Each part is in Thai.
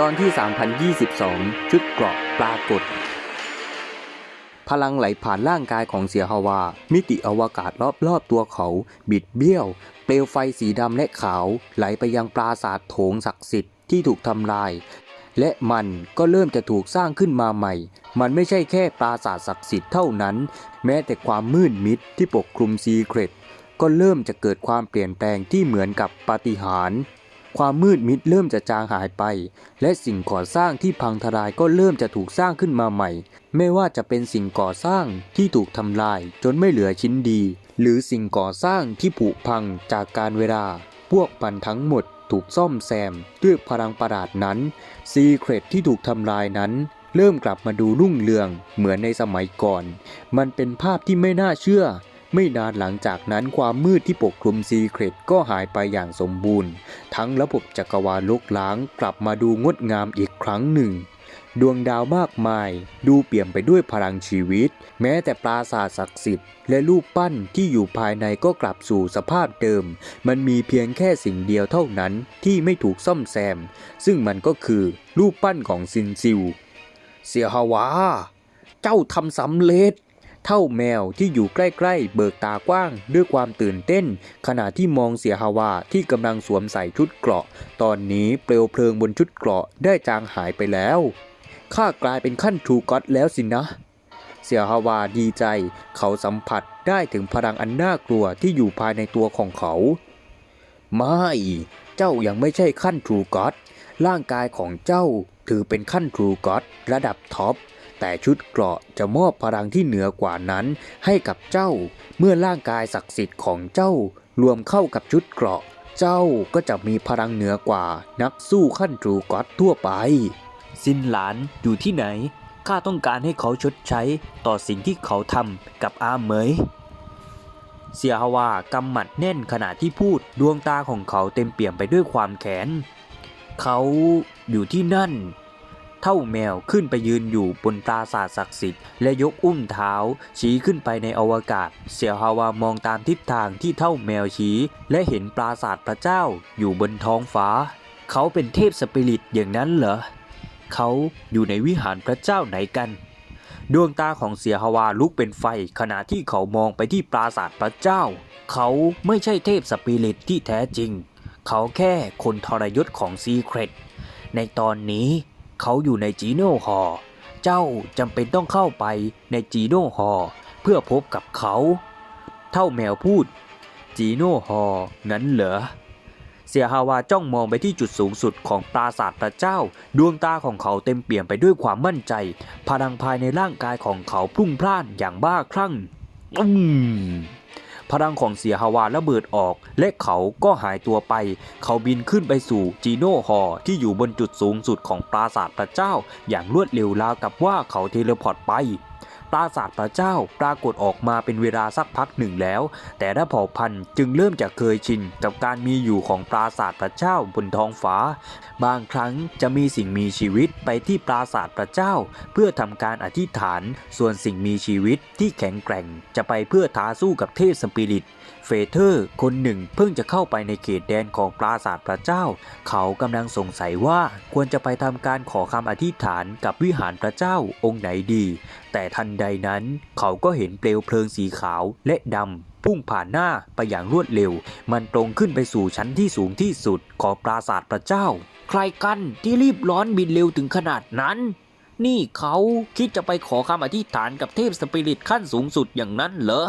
ตอนที่ 3022 ชุดเกราะปรากฏ พลังไหลผ่านร่างกายของเสียฮาวา มิติอวกาศรอบๆตัวเขา บิดเบี้ยว เปลวไฟสีดำและขาว ไหลไปยังปราสาทโถงศักดิ์สิทธิ์ที่ถูกทำลาย และมันก็เริ่มจะถูกสร้างขึ้นมาใหม่ มันไม่ใช่แค่ปราสาทศักดิ์สิทธิ์เท่านั้น แม้แต่ความมืดมิดที่ปกคลุมซีเครตก็เริ่มจะเกิดความเปลี่ยนแปลงที่เหมือนกับปาฏิหาริย์ ความมืดมิดเริ่มจะจางหายไป และสิ่งก่อสร้างที่พังทลายก็เริ่มจะถูกสร้างขึ้นมาใหม่ ไม่ว่าจะเป็นสิ่งก่อสร้างที่ถูกทำลายจนไม่เหลือชิ้นดี หรือสิ่งก่อสร้างที่ผุพังจากการเวลา พวกมันทั้งหมดถูกซ่อมแซมด้วยพลังประหลาดนั้น ซีเครตที่ถูกทำลายนั้นเริ่มกลับมาดูรุ่งเรืองเหมือนในสมัยก่อน มันเป็นภาพที่ไม่น่าเชื่อ ไม่นานหลังจากนั้นความมืดที่ปกคลุมซีเครตก็หายไปอย่างสมบูรณ์ ทั้งระบบจักรวาลลกล้างกลับมาดูงดงามอีกครั้งหนึ่ง ดวงดาวมากมาย ดูเปี่ยมไปด้วยพลังชีวิต แม้แต่ปราสาทศักดิ์สิทธิ์และรูปปั้นที่อยู่ภายในก็กลับสู่สภาพเดิม มันมีเพียงแค่สิ่งเดียวเท่านั้นที่ไม่ถูกซ่อมแซม ซึ่งมันก็คือรูปปั้นของซินซิว เสียฮาวา เจ้าทำสำเร็จ เท่าแมวที่อยู่ใกล้ๆ เบิกตากว้างด้วยความตื่นเต้น ขณะที่มองเสียฮาวาที่กำลังสวมใส่ชุดเกราะ ตอนนี้เปลวเพลิงบนชุดเกราะได้จางหายไปแล้วข้ากลายเป็นขั้นทรูก็อดแล้วสินะ เสียฮาวาดีใจ เขาสัมผัสได้ถึงพลังอันน่ากลัวที่อยู่ภายในตัวของเขา ไม่ เจ้ายังไม่ใช่ขั้นทรูก็อดร่างกายของเจ้าถือเป็นขั้นทรูก็อดระดับท็อป แต่ชุดเกราะจะมอบพลังที่เหนือกว่านั้นให้กับเจ้า เมื่อร่างกายศักดิ์สิทธิ์ของเจ้ารวมเข้ากับชุดเกราะ เจ้าก็จะมีพลังเหนือกว่านักสู้ขั้นทรูก็อดทั่วไป สินหลานอยู่ที่ไหน ข้าต้องการให้เขาชดใช้ต่อสิ่งที่เขาทำกับอาเหมยเสียฮาวากำหมัดแน่นขณะที่พูดดวงตาของเขาเต็มเปี่ยมไปด้วยความแค้นเขาอยู่ที่นั่น เท่าแมวขึ้นไปยืนอยู่บนปราสาทศักดิ์สิทธิ์และยกอุ้มเท้า ชี้ขึ้นไปในอวกาศ เสียฮาวามองตามทิศทางที่เท่าแมวชี้ และเห็นปราสาทพระเจ้าอยู่บนท้องฟ้า เขาเป็นเทพสปิริตอย่างนั้นเหรอ เขาอยู่ในวิหารพระเจ้าไหนกัน ดวงตาของเสียฮาวาลุกเป็นไฟขณะที่เขามองไปที่ปราสาทพระเจ้า เขาไม่ใช่เทพสปิริตที่แท้จริง เขาแค่คนทรยศของซีเครตในตอนนี้ เขาอยู่ในจีโน่ฮอเจ้าจำเป็นต้องเข้าไปในจีโน่ฮอเพื่อพบกับเขา เท่าแมวพูด จีโน่ฮองั้นเหรอ เสียฮาวาจ้องมองไปที่จุดสูงสุดของปราสาทพระเจ้า ดวงตาของเขาเต็มเปี่ยมไปด้วยความมั่นใจ พลังภายในร่างกายของเขาพุ่งพล่านอย่างบ้าคลั่งอืม พลังของเสียฮาวาระเบิดออก และเขาก็หายตัวไป เขาบินขึ้นไปสู่จีโน่ฮอที่อยู่บนจุดสูงสุดของปราสาทพระเจ้า อย่างรวดเร็วราวกับว่าเขาเทเลพอร์ตไป ปราสาทพระเจ้าปรากฏออกมาเป็นเวลาสักพักหนึ่งแล้ว แต่ละเผ่าพันธุ์จึงเริ่มจะเคยชินกับการมีอยู่ของปราสาทพระเจ้าบนท้องฟ้า บางครั้งจะมีสิ่งมีชีวิตไปที่ปราสาทพระเจ้า เพื่อทำการอธิษฐาน ส่วนสิ่งมีชีวิตที่แข็งแกร่งจะไปเพื่อท้าสู้กับเทพสปิริต เฟเธอร์คนหนึ่งเพิ่งจะเข้าไปในเขตแดนของปราสาทพระเจ้า เขากำลังสงสัยว่าควรจะไปทำการขอคำอธิษฐานกับวิหารพระเจ้าองค์ไหนดี แต่ทันใดนั้นเขาก็เห็นเปลวเพลิงสีขาวและดำพุ่งผ่านหน้าไปอย่างรวดเร็ว มันตรงขึ้นไปสู่ชั้นที่สูงที่สุดของปราสาทพระเจ้า ใครกันที่รีบร้อนบินเร็วถึงขนาดนั้น นี่เขาคิดจะไปขอคำอธิษฐานกับเทพสปิริตขั้นสูงสุดอย่างนั้นเหรอ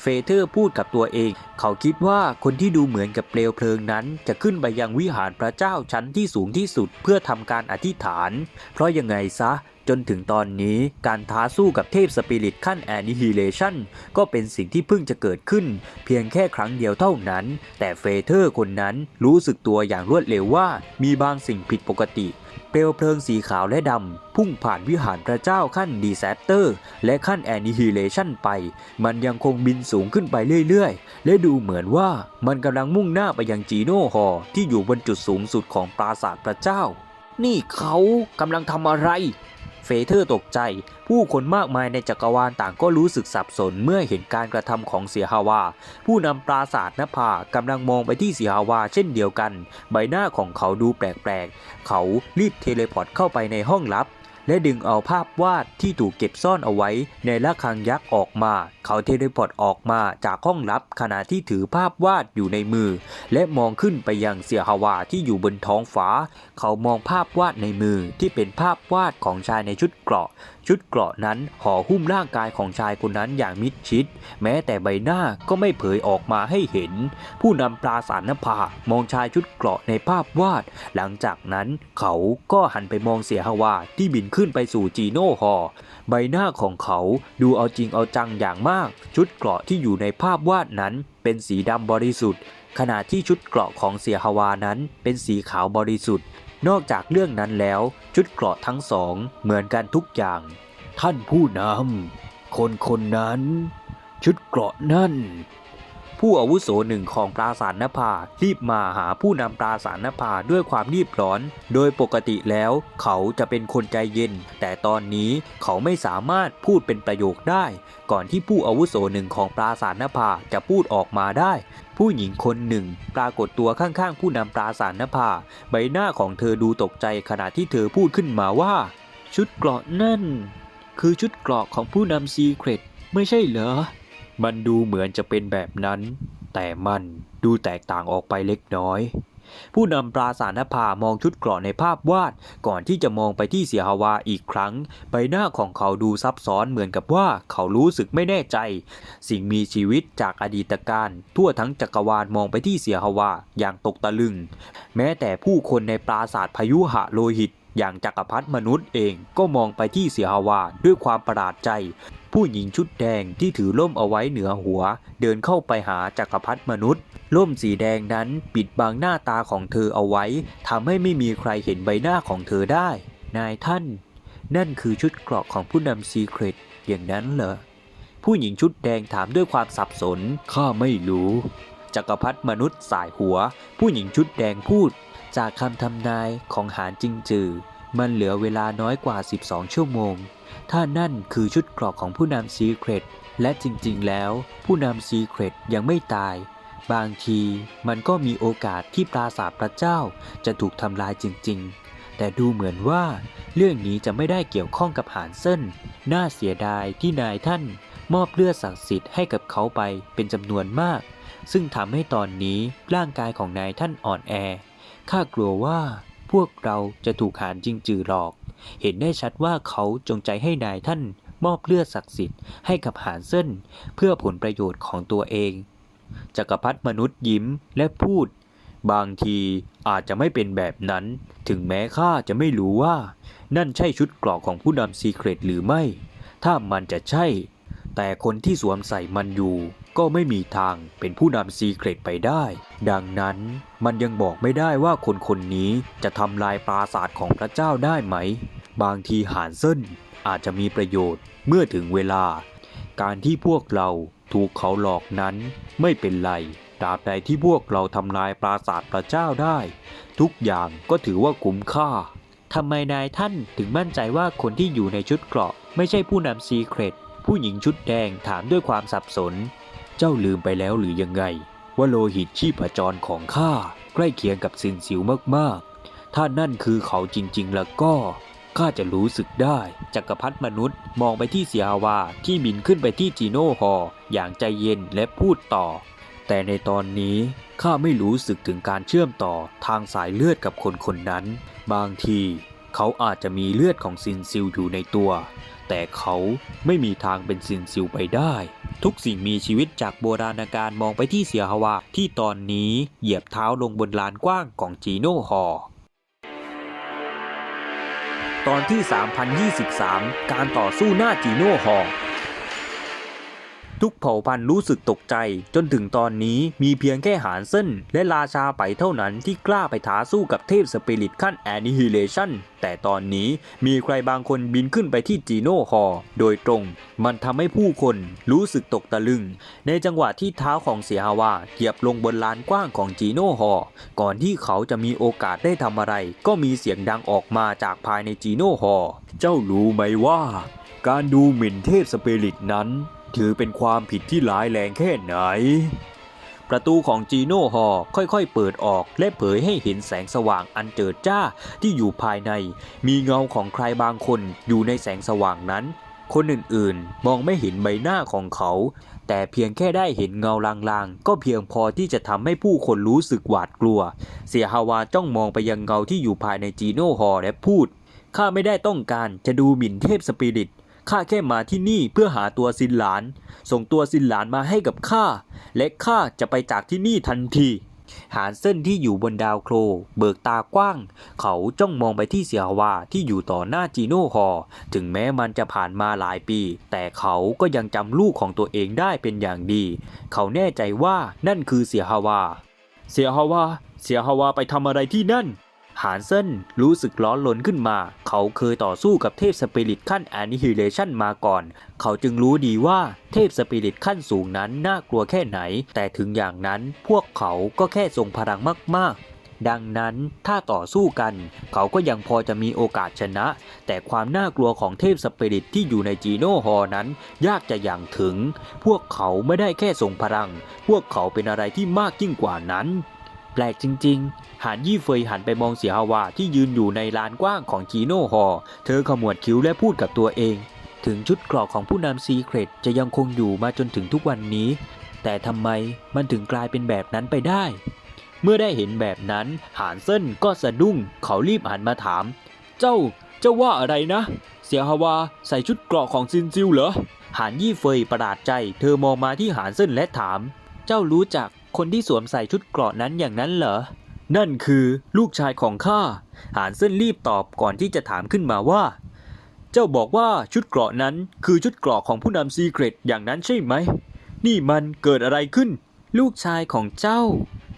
เฟเธอร์พูดกับตัวเอง เขาคิดว่าคนที่ดูเหมือนกับเปลวเพลิงนั้น จะขึ้นไปยังวิหารพระเจ้าชั้นที่สูงที่สุดเพื่อทำการอธิษฐาน เพราะยังไงซะ จนถึงตอนนี้การท้าสู้กับเทพสปิริตขั้นแอนิฮิเลชันก็เป็นสิ่งที่เพิ่งจะเกิดขึ้น เพียงแค่ครั้งเดียวเท่านั้น แต่เฟเธอร์คนนั้นรู้สึกตัวอย่างรวดเร็วว่ามีบางสิ่งผิดปกติเปลวเพลิงสีขาวและดำ พุ่งผ่านวิหารพระเจ้าขั้นดีแซสเตอร์ และขั้นแอนิฮิเลชันไป มันยังคงบินสูงขึ้นไปเรื่อยๆ และดูเหมือนว่ามันกำลังมุ่งหน้าไปยังจีโน่ฮอร์ที่อยู่บนจุดสูงสุดของปราสาทพระเจ้า นี่เขากำลังทำอะไร เฟเธอร์ตกใจ ผู้คนมากมายในจักรวาลต่างก็รู้สึกสับสนเมื่อเห็นการกระทำของเสียฮาวา ผู้นำปราศาสตร์นภากำลังมองไปที่เสียฮาวาเช่นเดียวกัน ใบหน้าของเขาดูแปลกๆ เขารีบเทเลพอร์ตเข้าไปในห้องลับ และดึงเอาภาพวาดที่ถูกเก็บซ่อนเอาไว้ในละคังยักษ์ออกมา เขาเทเลพอร์ตออกมาจากห้องลับขณะที่ถือภาพวาดอยู่ในมือ และมองขึ้นไปยังเสียฮาวาที่อยู่บนท้องฟ้า เขามองภาพวาดในมือที่เป็นภาพวาดของชายในชุดเกราะ ชุดเกราะนั้นห่อหุ้มร่างกายของชายคนนั้นอย่างมิดชิด แม้แต่ใบหน้าก็ไม่เผยออกมาให้เห็น ผู้นำปราสาทนภามองชายชุดเกราะในภาพวาด หลังจากนั้นเขาก็หันไปมองเสียฮาวาที่บินขึ้นไปสู่จีโน่ฮอใบหน้าของเขาดูเอาจริงเอาจังอย่างมาก ชุดเกราะที่อยู่ในภาพวาดนั้น เป็นสีดำบริสุทธิ์ขณะที่ชุดเกราะของเสียฮาวานั้นเป็นสีขาวบริสุทธิ์ นอกจากเรื่องนั้นแล้ว ชุดเกราะทั้งสองเหมือนกันทุกอย่าง ท่านผู้นำคนคนนั้น ชุดเกราะนั่น ผู้อาวุโสหนึ่งของปราสาทนภารีบมาหาผู้นำปราสาทนภาด้วยความรีบร้อน โดยปกติแล้วเขาจะเป็นคนใจเย็น แต่ตอนนี้เขาไม่สามารถพูดเป็นประโยคได้ ก่อนที่ผู้อาวุโสหนึ่งของปราสาทนภาจะพูดออกมาได้ ผู้หญิงคนหนึ่ง ปรากฏตัวข้างๆ ผู้นำปราสาทนภาใบหน้าของเธอดูตกใจขณะที่เธอพูดขึ้นมาว่า ชุดเกราะนั่น คือชุดเกราะของผู้นำซีเครตไม่ใช่เหรอ มันดูเหมือนจะเป็นแบบนั้น แต่มันดูแตกต่างออกไปเล็กน้อย ผู้นำปราสาทนภามองชุดเกราะในภาพวาด ก่อนที่จะมองไปที่เสียฮาวาอีกครั้ง ใบหน้าของเขาดูซับซ้อนเหมือนกับว่าเขารู้สึกไม่แน่ใจ สิ่งมีชีวิตจากอดีตการ ทั่วทั้งจักรวาลมองไปที่เสียฮาวาอย่างตกตะลึง แม้แต่ผู้คนในปราสาทพายุหะโลหิตอย่างจักรพรรดิมนุษย์เองก็มองไปที่เสียฮาวาด้วยความประหลาดใจผู้หญิงชุดแดงที่ถือล่มเอาไว้เหนือหัว เดินเข้าไปหาจักรพรรดิมนุษย์ ล่มสีแดงนั้นปิดบังหน้าตาของเธอเอาไว้ทำให้ไม่มีใครเห็นใบหน้าของเธอได้ นายท่าน นั่นคือชุดเกราะของผู้นำซีเครตอย่างนั้นเหรอ ผู้หญิงชุดแดงถามด้วยความสับสน ข้าไม่รู้ จักรพรรดิมนุษย์สายหัว ผู้หญิงชุดแดงพูด จากคำทำนายของหานจิงจือ มันเหลือเวลาน้อยกว่า 12 ชั่วโมง ถ้านั่นคือชุดเกราะของผู้นำซีเครตและจริงๆ แล้ว ผู้นำซีเครตยังไม่ตาย บางทีมันก็มีโอกาสที่ปราสาทพระเจ้าจะถูกทำลายจริง ๆ แต่ดูเหมือนว่า เรื่องนี้จะไม่ได้เกี่ยวข้องกับหานเส้น น่าเสียดายที่นายท่าน มอบเลือดศักดิ์สิทธิ์ให้กับเขาไปเป็นจำนวนมาก ซึ่งทำให้ตอนนี้ร่างกายของนายท่านอ่อนแอข้ากลัวว่าพวกเราจะถูกหานจริงจือหลอก เห็นได้ชัดว่าเขาจงใจให้นายท่านมอบเลือดศักดิ์สิทธิ์ให้กับหานเส้นเพื่อผลประโยชน์ของตัวเอง จักรพรรดิมนุษย์ยิ้มและพูด บางทีอาจจะไม่เป็นแบบนั้น ถึงแม้ข้าจะไม่รู้ว่า นั่นใช่ชุดเกราะของผู้นำซีเครตหรือไม่ ถ้ามันจะใช่ แต่คนที่สวมใส่มันอยู่ ก็ไม่มีทางเป็นผู้นำซีเครตไปได้ ดังนั้นมันยังบอกไม่ได้ว่าคนคนนี้จะทำลายปราสาทของพระเจ้าได้ไหม บางทีหานเส้นอาจจะมีประโยชน์เมื่อถึงเวลา การที่พวกเราถูกเขาหลอกนั้นไม่เป็นไรตราบใดที่พวกเราทำลายปราสาทพระเจ้าได้ ทุกอย่างก็ถือว่าคุ้มค่าทำไมนายท่านถึงมั่นใจว่าคนที่อยู่ในชุดเกราะ ไม่ใช่ผู้นำซีเครต ผู้หญิงชุดแดงถามด้วยความสับสน เจ้าลืมไปแล้วหรือยังไง ว่าโลหิตชีพจรของข้าใกล้เคียงกับซินซิวมากๆ ถ้านั่นคือเขาจริงๆ แล้วก็ข้าจะรู้สึกได้จักรพรรดิมนุษย์มองไปที่เสียวาที่บินขึ้นไปที่จีโน่ฮออย่างใจเย็นและพูดต่อ แต่ในตอนนี้ข้าไม่รู้สึกถึงการเชื่อมต่อทางสายเลือดกับคนคนนั้น บางที เขาอาจจะมีเลือดของซินซิลอยู่ในตัว แต่เขาไม่มีทางเป็นซินซิลไปได้ ทุกสิ่งมีชีวิตจากโบราณกาลมองไปที่เสียฮวาที่ตอนนี้เหยียบเท้าลงบนลานกว้างของจีโน่ฮอร์ตอนที่ 3023 การต่อสู้หน้าจีโน่ฮอร์ ทุกเผ่าพันธุ์รู้สึกตกใจ จนถึงตอนนี้มีเพียงแค่หานเส้น และราชาไปเท่านั้นที่กล้าไปท้าสู้กับเทพสปิริตขั้นแอนิฮิเลชันแต่ตอนนี้มีใครบางคนบินขึ้นไปที่จีโน่ฮอโดยตรง มันทำให้ผู้คนรู้สึกตกตะลึง ในจังหวะที่เท้าของเสียฮาวาเหยียบลงบนลานกว้างของจีโน่ฮอก่อนที่เขาจะมีโอกาสได้ทำอะไร ก็มีเสียงดังออกมาจากภายในจีโน่ฮอเจ้ารู้ไหมว่า การดูหมิ่นเทพสปิริตนั้น ถือเป็นความผิดที่ร้ายแรงแค่ไหน ประตูของจีโน่ฮอค่อยๆเปิดออกและเผยให้เห็นแสงสว่างอันเจิดจ้าที่อยู่ภายใน มีเงาของใครบางคนอยู่ในแสงสว่างนั้น คนอื่นๆ มองไม่เห็นใบหน้าของเขา แต่เพียงแค่ได้เห็นเงาลางๆ ก็เพียงพอที่จะทำให้ผู้คนรู้สึกหวาดกลัว เสียฮาวาจ้องมองไปยังเงาที่อยู่ภายในจีโน่ฮอและพูดข้าไม่ได้ต้องการจะดูหมิ่นเทพสปิริต ข้าแค่มาที่นี่เพื่อหาตัวซินหลาน ส่งตัวซินหลานมาให้กับข้า และข้าจะไปจากที่นี่ทันทีหานเส้นที่อยู่บนดาวโคร เบิกตากว้าง เขาจ้องมองไปที่เสียฮาวาที่อยู่ต่อหน้าจีโน่ฮอร์ถึงแม้มันจะผ่านมาหลายปี แต่เขาก็ยังจำลูกของตัวเองได้เป็นอย่างดี เขาแน่ใจว่านั่นคือเสียฮาวา เสียฮาวา เสียฮาวาไปทำอะไรที่นั่น หานเซนรู้สึกร้อนรนขึ้นมา เขาเคยต่อสู้กับเทพสปิริตขั้น Annihilation มาก่อน เขาจึงรู้ดีว่าเทพสปิริตขั้นสูงนั้นน่ากลัวแค่ไหน แต่ถึงอย่างนั้นพวกเขาก็แค่ทรงพลังมาก ๆดังนั้นถ้าต่อสู้กัน เขาก็ยังพอจะมีโอกาสชนะ แต่ความน่ากลัวของเทพสปิริตที่อยู่ในจีโน่ฮอนั้น ยากจะอย่างถึง พวกเขาไม่ได้แค่ทรงพลัง พวกเขาเป็นอะไรที่มากยิ่งกว่านั้น ปลกจริง ๆ หานยี่เฟยหันไปมองเสียฮาวาที่ยืนอยู่ในลานกว้างของจีโน่ฮอเธอขมวดคิ้วและพูดกับตัวเอง ถึงชุดเกรอกของผู้นำซีเครตจะยังคงอยู่มาจนถึงทุกวันนี้ แต่ทำไมมันถึงกลายเป็นแบบนั้นไปได้ เมื่อได้เห็นแบบนั้น หานเซินก็สะดุ้ง เขารีบหันมาถาม เจ้า เจ้าว่าอะไรนะ เสียฮาวาใส่ชุดเกราะของซินซิวเหรอหานยี่เฟยประหลาดใจ เธอมองมาที่หานเซินและถาม เจ้ารู้จัก คนที่สวมใส่ชุดเกราะนั้นอย่างนั้นเหรอ นั่นคือลูกชายของข้า หานเซินรีบตอบก่อนที่จะถามขึ้นมาว่า เจ้าบอกว่าชุดเกราะนั้นคือชุดเกราะของผู้นำซีเครตอย่างนั้นใช่ไหม นี่มันเกิดอะไรขึ้น ลูกชายของเจ้า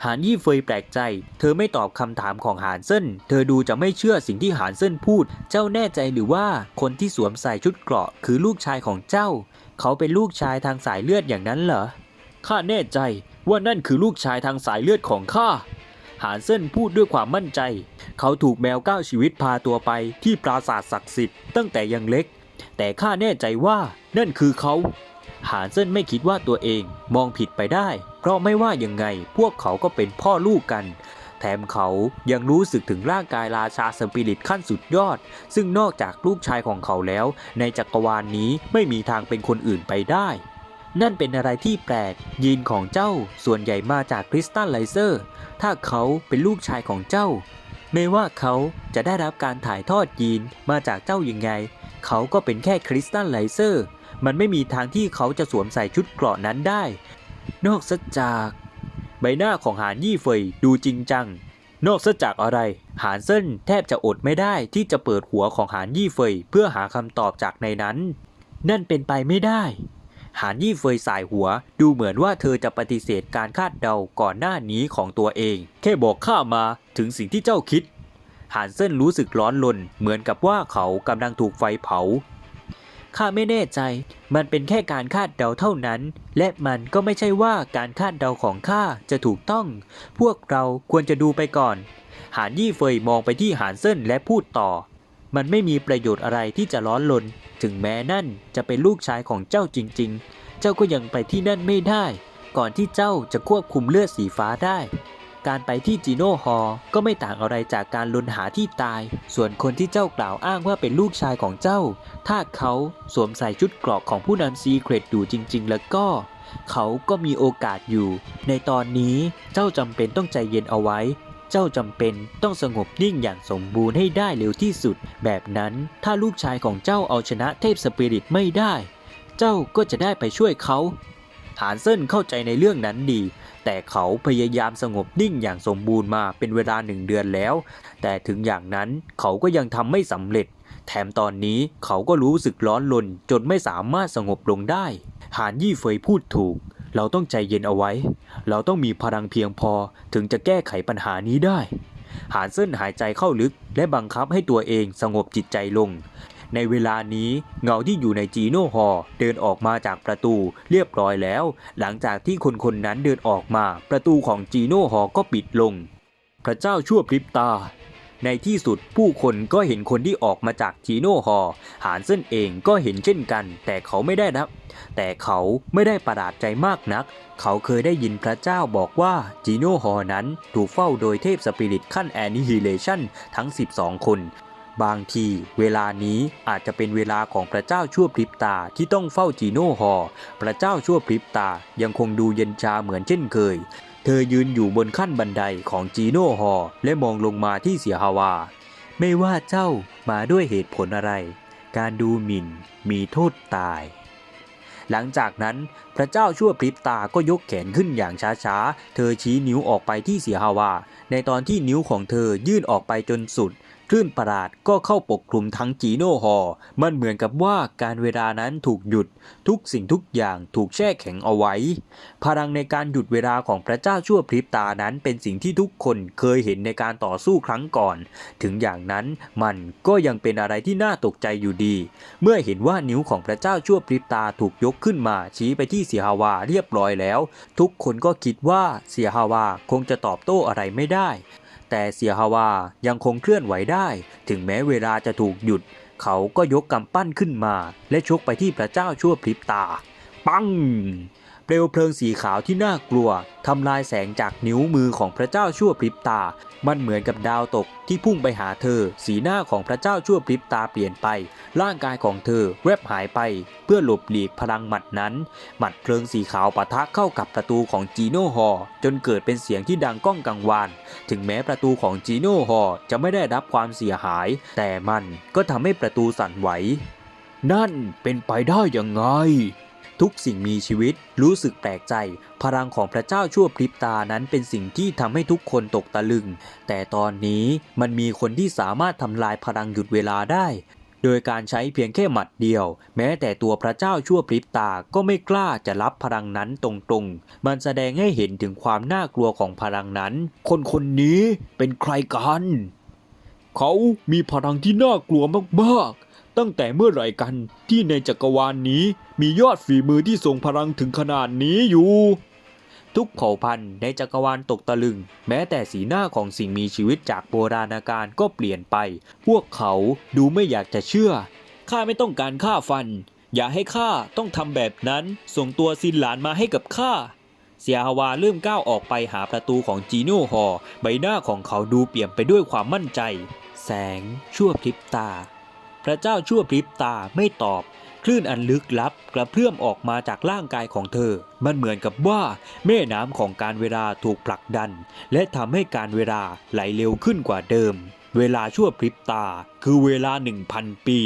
หานยี่เฟยแปลกใจ เธอไม่ตอบคำถามของหานเซินเธอดูจะไม่เชื่อสิ่งที่หานเซินพูด เจ้าแน่ใจหรือว่าคนที่สวมใส่ชุดเกราะคือลูกชายของเจ้า เขาเป็นลูกชายทางสายเลือดอย่างนั้นเหรอ ข้าแน่ใจว่านั่นคือลูกชายทางสายเลือดของข้าหานเซินพูดด้วยความมั่นใจ เขาถูกแมวเก้าชีวิตพาตัวไปที่ปราสาทศักดิ์สิทธิ์ตั้งแต่ยังเล็ก แต่ข้าแน่ใจว่านั่นคือเขา หานเซินไม่คิดว่าตัวเองมองผิดไปได้ เพราะไม่ว่ายังไงพวกเขาก็เป็นพ่อลูกกัน แถมเขายังรู้สึกถึงร่างกายราชาสปิริตขั้นสุดยอด ซึ่งนอกจากลูกชายของเขาแล้ว ในจักรวาลนนี้ไม่มีทางเป็นคนอื่นไปได้ นั่นเป็นอะไรที่แปลก ยีนของเจ้าส่วนใหญ่มาจากคริสตัลไลเซอร์ ถ้าเขาเป็นลูกชายของเจ้า ไม่ว่าเขาจะได้รับการถ่ายทอดยีนมาจากเจ้ายังไง เขาก็เป็นแค่คริสตัลไลเซอร์ มันไม่มีทางที่เขาจะสวมใส่ชุดเกราะนั้นได้ นอกจาก ใบหน้าของหานยี่เฟยดูจริงจัง นอกจากอะไร หานเซินแทบจะอดไม่ได้ที่จะเปิดหัวของหานยี่เฟยเพื่อหาคำตอบจากในนั้น นั่นเป็นไปไม่ได้ หานยี่เฟยสายหัว ดูเหมือนว่าเธอจะปฏิเสธการคาดเดาก่อนหน้านี้ของตัวเอง แค่บอกข้ามาถึงสิ่งที่เจ้าคิด หานเซินรู้สึกร้อนรนเหมือนกับว่าเขากำลังถูกไฟเผาข้าไม่แน่ใจ มันเป็นแค่การคาดเดาเท่านั้น และมันก็ไม่ใช่ว่าการคาดเดาของข้าจะถูกต้อง พวกเราควรจะดูไปก่อน หานยี่เฟยมองไปที่หานเซินและพูดต่อ มันไม่มีประโยชน์อะไรที่จะร้อนรนถึงแม้นั่นจะเป็นลูกชายของเจ้าจริง ๆ เจ้าก็ยังไปที่นั่นไม่ได้ ก่อนที่เจ้าจะควบคุมเลือดสีฟ้าได้ การไปที่จีโน่ฮอลล์ก็ไม่ต่างอะไรจากการลนหาที่ตาย ส่วนคนที่เจ้ากล่าวอ้างว่าเป็นลูกชายของเจ้า ถ้าเขาสวมใส่ชุดเกราะของผู้นำซีเครตอยู่จริง ๆ แล้วก็เขาก็มีโอกาสอยู่ ในตอนนี้เจ้าจำเป็นต้องใจเย็นเอาไว้ เจ้าจำเป็นต้องสงบนิ่งอย่างสมบูรณ์ให้ได้เร็วที่สุด แบบนั้นถ้าลูกชายของเจ้าเอาชนะเทพสปิริตไม่ได้ เจ้าก็จะได้ไปช่วยเขาหานเซินเข้าใจในเรื่องนั้นดี แต่เขาพยายามสงบนิ่งอย่างสมบูรณ์มาเป็นเวลาหนึ่งเดือนแล้ว แต่ถึงอย่างนั้นเขาก็ยังทำไม่สำเร็จ แถมตอนนี้เขาก็รู้สึกร้อนรนจนไม่สามารถสงบลงได้ หานยี่เฟยพูดถูก เราต้องใจเย็นเอาไว้ เราต้องมีพลังเพียงพอถึงจะแก้ไขปัญหานี้ได้ หานเส้นหายใจเข้าลึกและบังคับให้ตัวเองสงบจิตใจลง ในเวลานี้เงาที่อยู่ในจีโน่ฮอเดินออกมาจากประตูเรียบร้อยแล้ว หลังจากที่คนคนนั้นเดินออกมา ประตูของจีโน่ฮอก็ปิดลง พระเจ้าชั่วพริบตา ในที่สุดผู้คนก็เห็นคนที่ออกมาจากจีโน่ฮอลล์หานเส้นเองก็เห็นเช่นกัน แต่เขาไม่ได้รับ แต่เขาไม่ได้ประหลาดใจมากนัก เขาเคยได้ยินพระเจ้าบอกว่าจีโน่ฮอลล์นั้นถูกเฝ้าโดยเทพสปิริตขั้นแอนิฮิเลชันทั้ง 12 คนบางทีเวลานี้อาจจะเป็นเวลาของพระเจ้าชั่วพริบตาที่ต้องเฝ้าจีโน่ฮอร์พระเจ้าชั่วพริบตายังคงดูเย็นชาเหมือนเช่นเคย เธอยืนอยู่บนขั้นบันไดของจีโน่ฮอร์และมองลงมาที่เสียฮาวา ไม่ว่าเจ้ามาด้วยเหตุผลอะไร การดูหมิ่นมีโทษตาย หลังจากนั้นพระเจ้าชั่วพริบตาก็ยกแขนขึ้นอย่างช้าๆ เธอชี้นิ้วออกไปที่เสียฮาวา ในตอนที่นิ้วของเธอยื่นออกไปจนสุด คลื่นประหลาดก็เข้าปกคลุมทั้งจีโน่ฮอร์มันเหมือนกับว่าการเวลานั้นถูกหยุด ทุกสิ่งทุกอย่างถูกแช่แข็งเอาไว้ พลังในการหยุดเวลาของพระเจ้าชั่วพริบตานั้นเป็นสิ่งที่ทุกคนเคยเห็นในการต่อสู้ครั้งก่อน ถึงอย่างนั้นมันก็ยังเป็นอะไรที่น่าตกใจอยู่ดี เมื่อเห็นว่านิ้วของพระเจ้าชั่วพริบตาถูกยกขึ้นมาชี้ไปที่เสียฮาวาเรียบร้อยแล้ว ทุกคนก็คิดว่าเสียฮาวาคงจะตอบโต้อะไรไม่ได้ แต่เสียฮาวายังคงเคลื่อนไหวได้ ถึงแม้เวลาจะถูกหยุด เขาก็ยกกำปั้นขึ้นมา และชกไปที่พระเจ้าชั่วพริบตา ปัง เปลวเพลิงสีขาวที่น่ากลัวทำลายแสงจากนิ้วมือของพระเจ้าชั่วพริบตา มันเหมือนกับดาวตกที่พุ่งไปหาเธอ สีหน้าของพระเจ้าชั่วพริบตาเปลี่ยนไป ร่างกายของเธอแวบหายไป เพื่อหลบหลีกพลังหมัดนั้น หมัดเพลิงสีขาวปะทะเข้ากับประตูของจีโน่ฮอจนเกิดเป็นเสียงที่ดังก้องกังวาน ถึงแม้ประตูของจีโน่ฮอจะไม่ได้รับความเสียหาย แต่มันก็ทำให้ประตูสั่นไหว นั่นเป็นไปได้ยังไง ทุกสิ่งมีชีวิตรู้สึกแปลกใจ พลังของพระเจ้าชั่วพริบตานั้นเป็นสิ่งที่ทำให้ทุกคนตกตะลึง แต่ตอนนี้มันมีคนที่สามารถทำลายพลังหยุดเวลาได้ โดยการใช้เพียงแค่หมัดเดียว แม้แต่ตัวพระเจ้าชั่วพริบตาก็ไม่กล้าจะรับพลังนั้นตรงๆ มันแสดงให้เห็นถึงความน่ากลัวของพลังนั้น คนคนนี้เป็นใครกัน เขามีพลังที่น่ากลัวมากๆ ตั้งแต่เมื่อไหร่กันที่ในจักรวาลนนี้มียอดฝีมือที่ทรงพลังถึงขนาดนี้อยู่ ทุกเผ่าพันธุ์ในจักรวาลตกตะลึง แม้แต่สีหน้าของสิ่งมีชีวิตจากโบราณกาลก็เปลี่ยนไป พวกเขาดูไม่อยากจะเชื่อข้าไม่ต้องการฆ่าฟัน อย่าให้ข้าต้องทำแบบนั้น ส่งตัวซินหลานมาให้กับข้าเสียฮาวาเริ่มก้าวออกไปหาประตูของจีโน่ฮอ ใบหน้าของเขาดูเปลี่ยนไปด้วยความมั่นใจ แสงชั่วพริบตา พระเจ้าชั่วพริบตาไม่ตอบ คลื่นอันลึกลับกระเพื่อมออกมาจากร่างกายของเธอ มันเหมือนกับว่าแม่น้ำของการเวลาถูกผลักดัน และทำให้การเวลาไหลเร็วขึ้นกว่าเดิม เวลาชั่วพริบตาคือเวลา 1,000 ปี